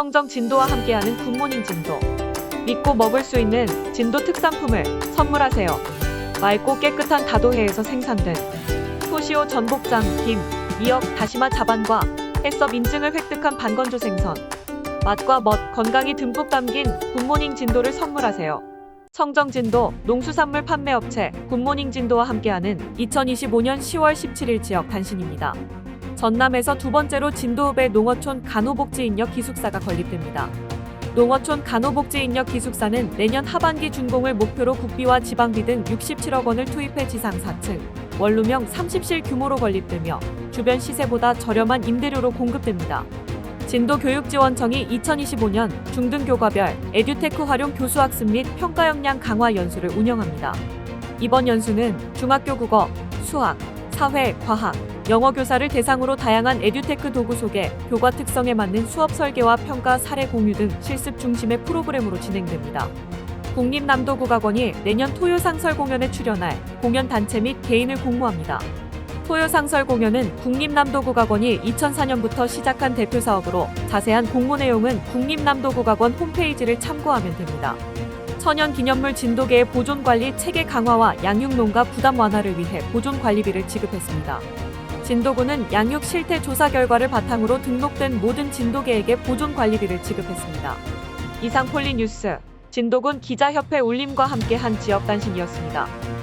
청정 진도와 함께하는 굿모닝 진도. 믿고 먹을 수 있는 진도 특산품을 선물하세요. 맑고 깨끗한 다도해에서 생산된 토시오 전복장, 김, 미역, 다시마 자반과 해썹 인증을 획득한 반건조 생선. 맛과 멋, 건강이 듬뿍 담긴 굿모닝 진도를 선물하세요. 청정 진도 농수산물 판매 업체 굿모닝 진도와 함께하는 2025년 10월 17일 지역 단신입니다. 전남에서 두 번째로 진도읍의 농어촌 간호복지인력 기숙사가 건립됩니다. 농어촌 간호복지인력 기숙사는 내년 하반기 준공을 목표로 국비와 지방비 등 67억 원을 투입해 지상 4층, 원룸형 30실 규모로 건립되며 주변 시세보다 저렴한 임대료로 공급됩니다. 진도교육지원청이 2025년 중등교과별 에듀테크 활용 교수학습 및 평가 역량 강화 연수를 운영합니다. 이번 연수는 중학교 국어, 수학, 사회, 과학, 영어 교사를 대상으로 다양한 에듀테크 도구 소개, 교과 특성에 맞는 수업 설계와 평가 사례 공유 등 실습 중심의 프로그램으로 진행됩니다. 국립남도국악원이 내년 토요상설 공연에 출연할 공연 단체 및 개인을 공모합니다. 토요상설 공연은 국립남도국악원이 2004년부터 시작한 대표 사업으로 자세한 공모 내용은 국립남도국악원 홈페이지를 참고하면 됩니다. 천연 기념물 진도계의 보존 관리 체계 강화와 양육 농가 부담 완화를 위해 보존 관리비를 지급했습니다. 진도구는 양육 실태 조사 결과를 바탕으로 등록된 모든 진도계에게 보존 관리비를 지급했습니다. 이상 폴리 뉴스 진도군 기자협회 울림과 함께한 지역 단신이었습니다.